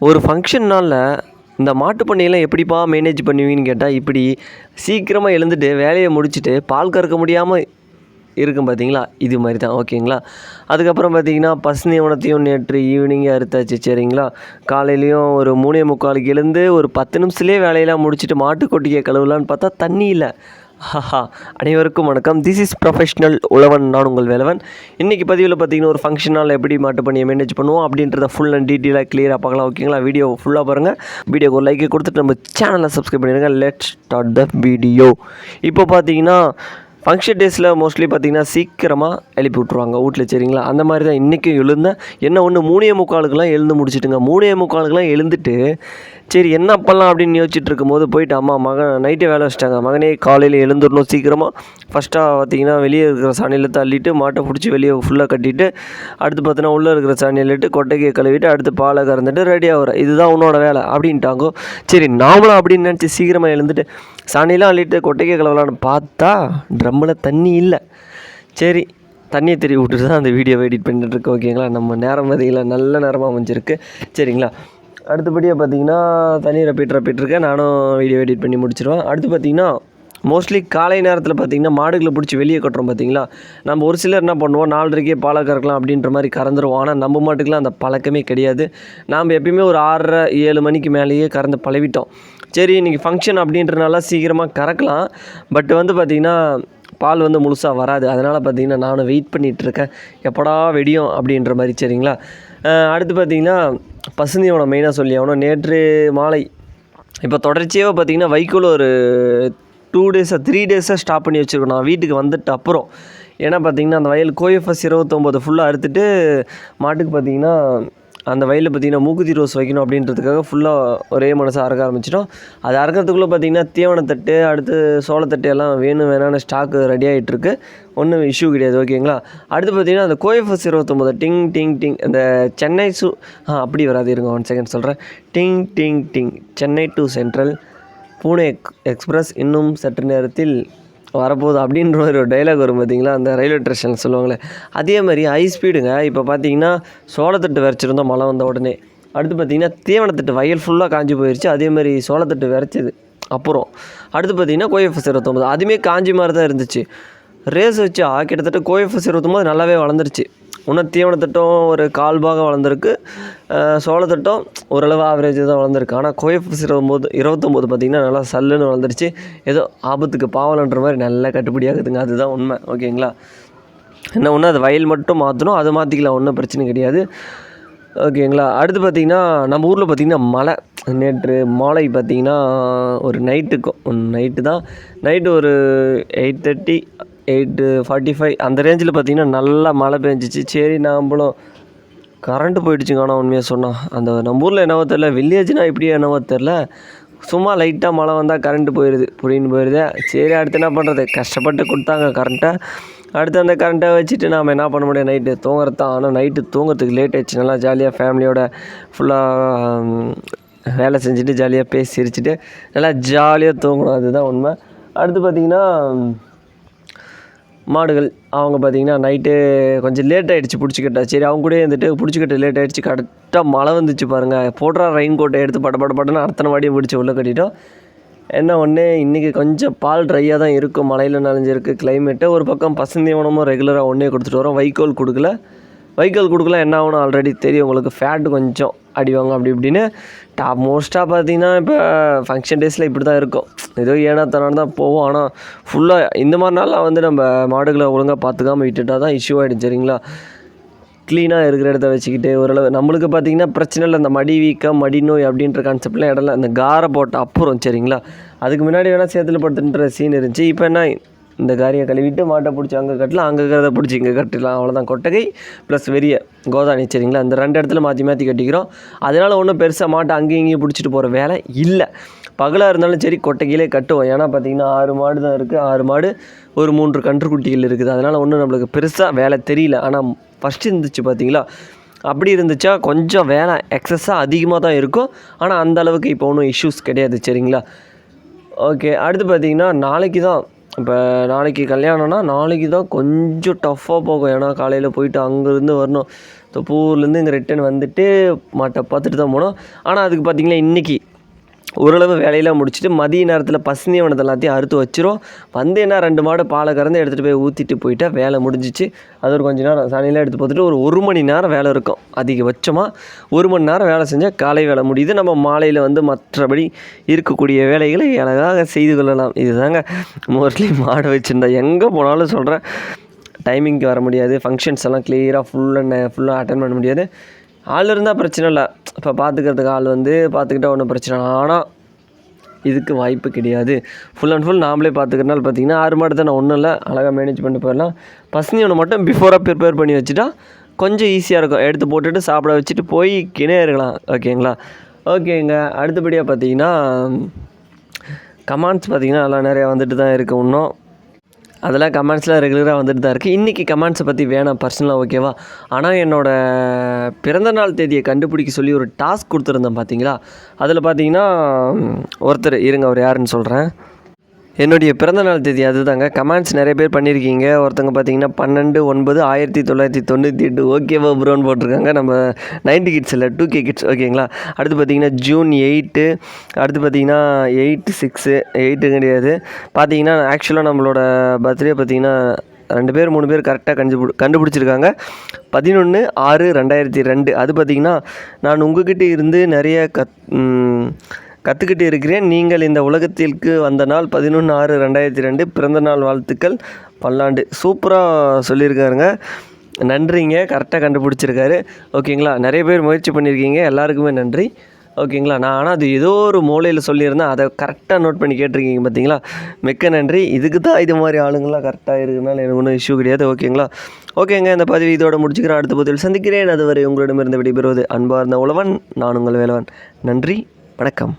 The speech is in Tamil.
ஒரு ஃபங்க்ஷன்னால் இந்த மாட்டுப் பண்ணையெல்லாம் எப்படிப்பா மேனேஜ் பண்ணுவீங்கன்னு கேட்டால் இப்படி சீக்கிரமாக எழுந்துட்டு வேலையை முடிச்சுட்டு பால் கறக்க முடியாமல் இருக்கும் பார்த்தீங்களா இது மாதிரி தான் ஓகேங்களா? அதுக்கப்புறம் பார்த்தீங்கன்னா பசுனி உணத்தையும் நேற்று ஈவினிங்கே அறுத்தாச்சு சரிங்களா? காலையிலையும் ஒரு மூணே முக்காலுக்கு எழுந்து ஒரு பத்து நிமிஷத்துலேயே வேலையெல்லாம் முடிச்சுட்டு மாட்டுக்கொட்டியை கழுவலான்னு பார்த்தா தண்ணி இல்லை. ஹஹா. அனைவருக்கும் வணக்கம். திஸ் இஸ் ப்ரொஃபஷ்னல் உழவன் நான் உங்கள் வேலவன். இன்றைக்கி பதிவில் பார்த்தீங்கன்னா ஒரு ஃபங்க்ஷனால் எப்படி மாட்டு பண்ணியை மேனேஜ் பண்ணுவோம் அப்படின்றத ஃபுல் அண்ட் டீட்டெயிலாக கிளியராக பார்க்கலாம். ஓகேங்களா வீடியோ ஃபுல்லாக பாருங்கள் வீடியோக்கு ஒரு லைக்கை கொடுத்துட்டு நம்ம சேனலை சப்ஸ்கிரைப் பண்ணிடுங்க. லெட் ஸ்டார்ட் த வீடியோ இப்போ பார்த்தீங்கன்னா ஃபங்க்ஷன் டேஸில் மோஸ்ட்லி பார்த்தீங்கன்னா சீக்கிரமாக எழுப்பி விட்ருவாங்க வீட்டில் சரிங்களா? அந்த மாதிரி தான் இன்றைக்கும் எழுந்தேன். என்ன ஒன்று மூணே முக்காலுக்கெல்லாம் எழுந்து முடிச்சிட்டுங்க. மூணே முக்காலுக்கெல்லாம் எழுந்துட்டு சரி என்ன பண்ணலாம் அப்படின்னு யோசிச்சுட்டு இருக்கும்போது போயிட்டு அம்மா மகன் நைட்டே வேலை வச்சிட்டாங்க. மகனே காலையில் எழுந்துடணும் சீக்கிரமாக ஃபஸ்ட்டாக பார்த்தீங்கன்னா வெளியே இருக்கிற சாணியில் தள்ளிட்டு மாட்டை பிடிச்சி வெளியே ஃபுல்லாக கட்டிட்டு அடுத்து பார்த்தீங்கன்னா உள்ளே இருக்கிற சாணியில் இட்டு கொட்டைக்கு கழுவிட்டு அடுத்து பாலை கறந்துட்டு ரெடி ஆகிற. இதுதான் உன்னோட வேலை அப்படின்ட்டாங்கோ. சரி நாமளும் அப்படின்னு நினச்சி சீக்கிரமாக எழுந்துட்டு சாணியெலாம் அள்ளிட்டு கொட்டைக்கு கழுவலான்னு பார்த்தா ட்ரம்மில் தண்ணி இல்லை. சரி தண்ணியை திருவி விட்டுட்டு தான் அந்த வீடியோவை எடிட் பண்ணிட்டுருக்கு ஓகேங்களா நம்ம நேரம் பார்த்தீங்களா நல்ல நேரமாக அமைஞ்சிருக்கு. சரிங்களா? அடுத்தபடியாக பார்த்தீங்கன்னா தண்ணி ரப்பிட்டு ரப்பிட்டுருக்கேன் நானும் வீடியோ எடிட் பண்ணி முடிச்சிருவேன். அடுத்து பார்த்தீங்கன்னா மோஸ்ட்லி காலை நேரத்தில் பார்த்தீங்கன்னா மாடுகளை பிடிச்சி வெளியே கட்டுறோம் பார்த்தீங்களா நம்ம ஒரு சிலர் என்ன பண்ணுவோம்? நாலரைக்கே பாலை கறக்கலாம் அப்படின்ற மாதிரி கறந்துருவோம். ஆனால் நம்ம மாட்டுக்கெலாம் அந்த பழக்கமே கிடையாது. நாம் எப்பயுமே ஒரு ஆறரை ஏழு மணிக்கு மேலேயே கறந்து பழவிட்டோம் சரி இன்றைக்கி ஃபங்க்ஷன் அப்படின்றனால சீக்கிரமாக கறக்கலாம். பட் வந்து பார்த்திங்கன்னா பால் வந்து முழுசாக வராது. அதனால் பார்த்தீங்கன்னா நானும் வெயிட் பண்ணிகிட்ருக்கேன் எப்படா வெடியும் அப்படின்ற மாதிரி சரிங்களா? அடுத்து பார்த்தீங்கன்னா பசுந்தியோட மெயினாக சொல்லி ஆகணும். நேற்று மாலை இப்போ தொடர்ச்சியாக பார்த்தீங்கன்னா வைக்கோல் ஒரு டூ டேஸாக த்ரீ டேஸாக ஸ்டாப் பண்ணி வச்சுருக்கோம். நான் வீட்டுக்கு வந்துட்டு அப்புறம். ஏன்னா பார்த்திங்கன்னா அந்த வயல் கோயஃபஸ் இருபத்தொம்போது ஃபுல்லாக அறுத்துட்டு மாட்டுக்கு பார்த்தீங்கன்னா அந்த வயலில் பார்த்தீங்கன்னா மூக்குத்தி ரோஸ் வைக்கணும் அப்படின்றதுக்காக ஃபுல்லாக ஒரே மனசாக அறக்க ஆரம்பிச்சிட்டோம். அது அறக்கிறதுக்குள்ளே பார்த்தீங்கன்னா தீவனத்தட்டு அடுத்து சோளத்தட்டு எல்லாம் வேணும் வேணான ஸ்டாக்கு ரெடி ஆகிட்டுருக்கு ஒன்றும் இஷ்யூ கிடையாது ஓகேங்களா அடுத்து பார்த்தீங்கன்னா அந்த கோஎஃப்எஸ் இருபத்தொம்போது டிங் டிங் டிங் அந்த சென்னை சு ஆ அப்படி வராது இருங்க ஒன் செகண்ட் சொல்கிறேன் ding ding ding Chennai to central Pune express இன்னும் சற்று நேரத்தில் வரப்போகுது அப்படின்ற ஒரு டைலாக் வரும் பார்த்தீங்களா? அந்த ரயில்வே ஸ்டேஷன் சொல்லுவாங்களே. அதே மாதிரி ஹை ஸ்பீடுங்க இப்போ பார்த்தீங்கன்னா சோளத்தட்டு விரைச்சிருந்தோம் மழை வந்த உடனே. அடுத்து பார்த்தீங்கன்னா தீவனத்தட்டு வயல் ஃபுல்லாக காஞ்சி போயிடுச்சு அதே மாதிரி சோளத்தட்டு விரைச்சிது அப்புறம். அடுத்து பார்த்தீங்கன்னா கோஎஃப்எஸ் இருபத்தொம்பது அதுவுமே காஞ்சி மாதிரி தான் இருந்துச்சு. ரேஸ் வச்சா கிட்டத்தட்ட கோஎஃப்எஸ் இருபத்தொம்பது நல்லாவே வளர்ந்துருச்சு. இன்னும் தீவனத்தட்டம் ஒரு கால் பாகம் வளர்ந்துருக்கு சோளத்திட்டம் சோளத்தட்டம் ஓரளவு ஆவரேஜ் தான் வளர்ந்துருக்கு. ஆனால் கோஎஃப்எஸ் இருபத்தொம்போது இருபத்தொம்போது பார்த்திங்கன்னா நல்லா சல்லுன்னு வளர்ந்துருச்சு. ஏதோ ஆபத்துக்கு பாவலன்ற மாதிரி நல்லா கட்டுப்படியாகுதுங்க அதுதான் உண்மை. ஓகேங்களா? என்ன ஒன்று அது வயல் மட்டும் மாற்றணும் அது மாற்றிக்கலாம் ஒன்றும் பிரச்சனை கிடையாது. ஓகேங்களா? அடுத்து பார்த்திங்கன்னா நம்ம ஊரில் பார்த்திங்கன்னா மழை நேற்று மாலை பார்த்திங்கன்னா ஒரு நைட்டுக்கும் நைட்டு தான். நைட்டு ஒரு eight thirty eight forty five அந்த ரேஞ்சில் பார்த்திங்கன்னா நல்லா மழை பெஞ்சிச்சு. சரி நாம்பளும் கரண்ட்டு போயிடுச்சுங்க. ஆனால் உண்மையாக சொன்னால் அந்த நம்ம ஊரில் என்னவோ தெரில வில்லேஜ்னால் இப்படியே என்னவோ தெரில சும்மா லைட்டாக மழை வந்தால் கரண்ட்டு போயிடுது புரின்னு போயிடுது சரி அடுத்து என்ன பண்ணுறது கஷ்டப்பட்டு கொடுத்தாங்க கரண்ட்டை அடுத்து அந்த கரண்ட்டை வச்சுட்டு நாம் என்ன பண்ண முடியும்? நைட்டு தூங்குறது தான். ஆனால் நைட்டு தூங்குறதுக்கு லேட் ஆயிடுச்சு. நல்லா ஜாலியாக ஃபேமிலியோட ஃபுல்லாக வேலை செஞ்சுட்டு ஜாலியாக பேசி சிரிச்சுட்டு நல்லா ஜாலியாக தூங்கணும். அதுதான் உண்மை. அடுத்து பார்த்திங்கன்னா மாடுகள் அவங்க பார்த்தீங்கன்னா நைட்டு கொஞ்சம் லேட் ஆகிடுச்சு பிடிச்சிக்கிட்டா. சரி அவங்க கூட இருந்துட்டு பிடிச்சிக்கிட்ட லேட் ஆகிடுச்சு கரெக்டாக மழை வந்துச்சு பாருங்கள் போடுற ரெயின் கோட்டை எடுத்து பட பட படன்னு அத்தனை வாடியும் பிடிச்சி உள்ளே கட்டிட்டோம். என்ன ஒன்று இன்றைக்கி கொஞ்சம் பால் ட்ரையாக தான் இருக்கும் மழையில் நனைஞ்சிருக்கு. கிளைமேட்டு ஒரு பக்கம் பசுந்தீவனமும் ரெகுலராக ஒன்றே கொடுத்துட்டு வரோம். வைக்கோல் கொடுக்கல. வைக்கோல் கொடுக்கலாம் என்ன ஆகணும் ஆல்ரெடி தெரியும். உங்களுக்கு ஃபேட்டு கொஞ்சம் அடிவாங்க அப்படி இப்படின்னு. டாப் மோஸ்ட்டாக பார்த்தீங்கன்னா இப்போ ஃபங்க்ஷன் டேஸில் இப்படி தான் இருக்கும். ஏதோ ஏனாத்தனால தான் போவோம். ஆனால் ஃபுல்லாக இந்த மாதிரி நாளில் வந்து நம்ம மாடுகளை ஒழுங்காக பார்த்துக்காம விட்டுட்டா தான் இஷ்யூ ஆகிடும் சரிங்களா? க்ளீனாக இருக்கிற இடத்த வச்சுக்கிட்டு ஓரளவு நம்மளுக்கு பார்த்தீங்கன்னா பிரச்சனை இல்லை. இந்த மடி வீக்கம் மடி நோய் அப்படின்ற கான்செப்ட்லாம் இடம்ல இந்த காரை போட்ட அப்புறம் சரிங்களா? அதுக்கு முன்னாடி வேணால் சேத்துல படுத்துன்ற சீன் இருந்துச்சு. இப்போ என்ன இந்த காரியை கழுவிட்டு மாட்டை பிடிச்சி அங்கே கட்டலாம் அங்கே இருக்கிறத பிடிச்சி இங்கே கட்டிடலாம். அவ்வளோதான் கொட்டகை ப்ளஸ் வெறிய கோதானி சரிங்களா? இந்த ரெண்டு இடத்துல மாற்றி மாற்றி கட்டிக்கிறோம். அதனால் ஒன்றும் பெருசாக மாட்டை அங்கேயும் இங்கேயும் பிடிச்சிட்டு போகிற வேலை இல்லை. பகலாக இருந்தாலும் சரி கொட்டைக்கிலே கட்டுவோம். ஏன்னா பார்த்தீங்கன்னா ஆறு மாடு தான் இருக்குது ஆறு மாடு ஒரு மூன்று கன்றுக்குட்டிகள் இருக்குது. அதனால் ஒன்றும் நம்மளுக்கு பெருசாக வேலை தெரியல. ஆனால் ஃபஸ்ட்டு இருந்துச்சு பார்த்தீங்களா அப்படி இருந்துச்சா கொஞ்சம் வேலை எக்ஸஸாக அதிகமாக தான் இருக்கும். ஆனால் அந்த அளவுக்கு இப்போ ஒன்றும் இஷ்யூஸ் கிடையாது சரிங்களா? ஓகே அடுத்து பார்த்தீங்கன்னா நாளைக்கு தான் இப்போ நாளைக்கு கல்யாணம்னா நாளைக்கு தான் கொஞ்சம் டஃப்பாக போகும். ஏன்னா காலையில் போயிட்டு அங்கேருந்து வரணும். தொப்பூர்லேருந்து இங்கே ரிட்டன் வந்துட்டு மாட்டை பார்த்துட்டு தான் போனோம் ஆனால் அதுக்கு பார்த்திங்கன்னா இன்றைக்கி ஓரளவு வேலையெல்லாம் முடிச்சுட்டு மதிய நேரத்தில் பசுனியவனத்தை எல்லாத்தையும் அறுத்து வச்சிரும். வந்து என்ன ரெண்டு மாடு பாலை கறந்து எடுத்துகிட்டு போய் ஊற்றிட்டு போயிட்டா வேலை முடிஞ்சிச்சு. அது ஒரு கொஞ்ச நேரம் சனியெல்லாம் எடுத்து பார்த்துட்டு ஒரு ஒரு மணி நேரம் வேலை இருக்கும். அதிகபட்சமாக ஒரு மணி நேரம் வேலை செஞ்சால் காலை வேலை முடியுது. நம்ம மாலையில் வந்து மற்றபடி இருக்கக்கூடிய வேலைகளை அழகாக செய்து கொள்ளலாம். இதுதாங்க மோஸ்ட்லி மாடு வச்சுருந்தா. எங்கே போனாலும் சொல்கிறேன் டைமிங்க்கு வர முடியாது. ஃபங்க்ஷன்ஸ் எல்லாம் கிளியராக ஃபுல்லாக ஃபுல்லாக அட்டன் பண்ண முடியாது. ஆள் இருந்தால் பிரச்சனை இல்லை. இப்போ பார்த்துக்கிறதுக்கு ஆள் வந்து பார்த்துக்கிட்டா ஒன்றும் பிரச்சனை இல்லை. ஆனால் இதுக்கு வாய்ப்பு கிடையாது. ஃபுல் அண்ட் ஃபுல் நாமளே பார்த்துக்கிறனால பார்த்தீங்கன்னா ஆறு மாடு தான் ஒன்றும் இல்லை. அழகாக மேனேஜ் பண்ணிட்டு போயிடலாம். பசங்க ஒன்று மட்டும் பிஃபோராக ப்ரிப்பேர் பண்ணி வச்சுட்டா கொஞ்சம் ஈஸியாக இருக்கும். எடுத்து போட்டுட்டு சாப்பிட வச்சுட்டு போய் கிணே இருக்கலாம் ஓகேங்களா ஓகேங்க அடுத்தபடியாக பார்த்தீங்கன்னா கமாண்ட்ஸ் பார்த்தீங்கன்னா எல்லாம் நிறையா வந்துட்டு தான் இருக்குது இன்னும் அதெல்லாம் கமெண்ட்ஸ்லாம் ரெகுலராக வந்துட்டு தான் இருக்குது இன்றைக்கி கமெண்ட்ஸை பற்றி வேணாம் பர்சனலாக ஓகேவா ஆனால் என்னோடய பிறந்தநாள் தேதியை கண்டுபிடிக்க சொல்லி ஒரு டாஸ்க் கொடுத்துருந்தேன் பார்த்தீங்களா அதில் பார்த்தீங்கன்னா ஒருத்தர் இருங்க அவர் யாருன்னு சொல்கிறேன் என்னுடைய பிறந்தநாள் தேதி அதுதாங்க. கமெண்ட்ஸ் நிறைய பேர் பண்ணியிருக்கீங்க ஒருத்தங்க பார்த்தீங்கன்னா பன்னெண்டு ஒன்பது ஆயிரத்தி தொள்ளாயிரத்தி தொண்ணூற்றி எட்டு. ஓகேவா ப்ரோன்னு போட்டிருக்காங்க. நம்ம நைன்டி கிட்ஸ் இல்லை டூ கே கிட்ஸ் ஓகேங்களா அடுத்து பார்த்தீங்கன்னா ஜூன் எயிட்டு அடுத்து பார்த்தீங்கன்னா எயிட்டு சிக்ஸு எயிட்டு கிடையாது. பார்த்தீங்கன்னா ஆக்சுவலாக நம்மளோட பர்த்டே பார்த்தீங்கன்னா ரெண்டு பேர் மூணு பேர் கரெக்டாக கண்டுபிடி கண்டுபிடிச்சிருக்காங்க. பதினொன்று ஆறு ரெண்டாயிரத்தி ரெண்டு. அது பார்த்திங்கன்னா நான் உங்ககிட்ட இருந்து நிறைய கத் கற்றுக்கிட்டு இருக்கிறேன். நீங்கள் இந்த உலகத்திற்கு வந்த நாள் பதினொன்று ஆறு ரெண்டாயிரத்தி ரெண்டு. பிறந்த நாள் வாழ்த்துக்கள். பல்லாண்டு. சூப்பராக சொல்லியிருக்காருங்க. நன்றிங்க. கரெக்டாக கண்டுபிடிச்சிருக்காரு. ஓகேங்களா? நிறைய பேர் முயற்சி பண்ணியிருக்கீங்க. எல்லாருக்குமே நன்றி. ஓகேங்களா? நான் ஆனால் அது ஏதோ ஒரு மூலையில் சொல்லியிருந்தேன். அதை கரெக்டாக நோட் பண்ணி கேட்டிருக்கீங்க பார்த்தீங்களா மிக்க நன்றி. இதுக்கு தான் இது மாதிரி ஆளுங்களாம் கரெக்டாக இருக்குனால எனக்கு ஒன்றும் இஷ்யூ கிடையாது. ஓகேங்களா? ஓகேங்க. இந்த பதிவு இதோட முடிச்சுக்கிறேன். அடுத்த பதிவில் சந்திக்கிறேன். அதுவரை உங்களிடமிருந்து விடைபெறுவது அன்பார்ந்த உழவன். நான் உங்கள் வேலவன். நன்றி. வணக்கம்.